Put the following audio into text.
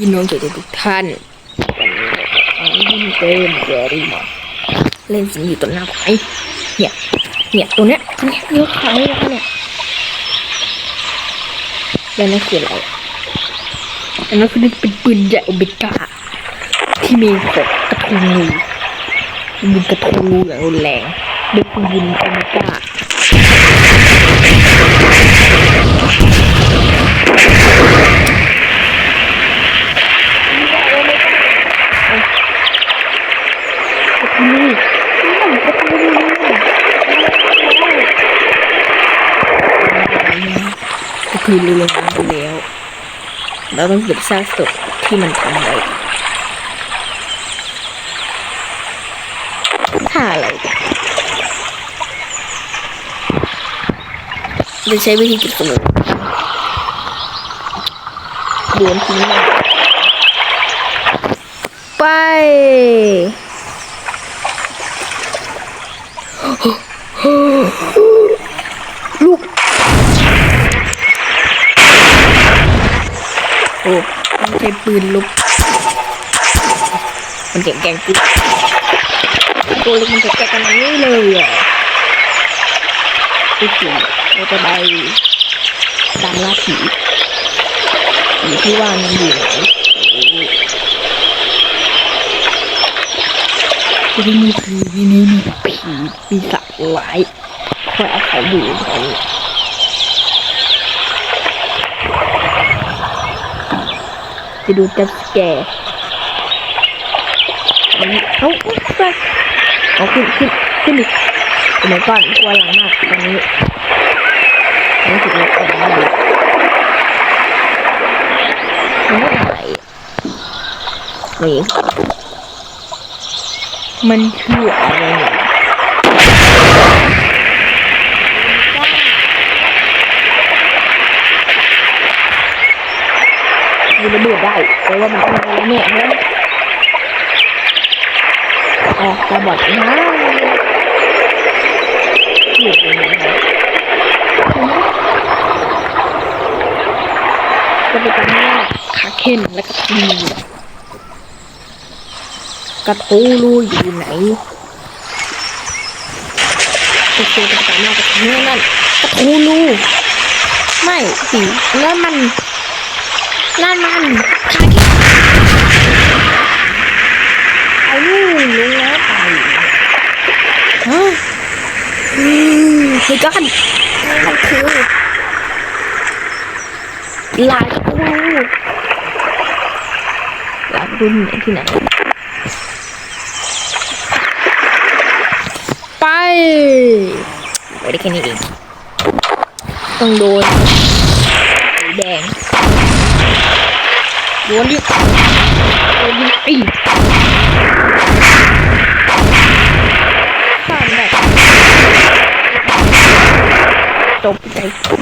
พี่น้องเจ้าทุกท่านวันนี้เราเล่นเกมแกรี่มอนเล่นสิ่งอยู่ตรงหน้าไอ้เนี่ย เนี่ยตัวเนี้ยตัวเนี้ยเยอะขายแล้วเนี่ยแล้วนั่นคืออะไรอันนั้นคือเป็นปืนใหญ่อเบก้าที่มีขดกระทูงูยิงกระทูงูอย่างรุนแรงด้วยปืนยิงอเมก้า นี่ก็คือรู้ลงน้ำไปแล้ว เราต้องเก็บซากศพที่มันทำไว้ท่าอะไรจะใช้วิธีเก็บสมุนโยนทิ้งไป ลูก โอ้มันใช้ปืนลุกมันเก่งแกร่งกูตัวเล็กมันจะแกร่งขนาดนี้เลยอะไอ้ผีเราจะไปตามล่าผีผีที่ว่ามันอยู่ไหนที่นี่ผีที่นี่มีผี ปีศาจร้ายคอยเอาศัยอยู่ตรงนี้จะดูจัสแกร์อันนี้เอ้าไปเอาขึ้นขึ้นขึ้นดิสมัยก่อนกลัวหลังมากตอนนี้รู้สึกว่าแข็งเลยมันไม่อะไรนี่มันคืออะไรเนี่ย มันระเบิดได้แต่ว่ามันทำอะไรเนี่ยฮะออกตาบอดนะอยู่ตรงไหนะจะไปตามหน้าคาเคนและกระทูกระทูรูอยู่ไหนโอเคจะไปตามหน้ากระทูนั่นกระทูรูไม่สิแล้วมัน นั่นมันคาคนเอาลูกลงแล้วไปฮะอืมเฮ้ยกันมันคือลายกูลายรุ่นไหนที่ไหนไปไปได้แค่นี้เองต้องโดนสีแดง Olha. Olha. Ai. não Top 10.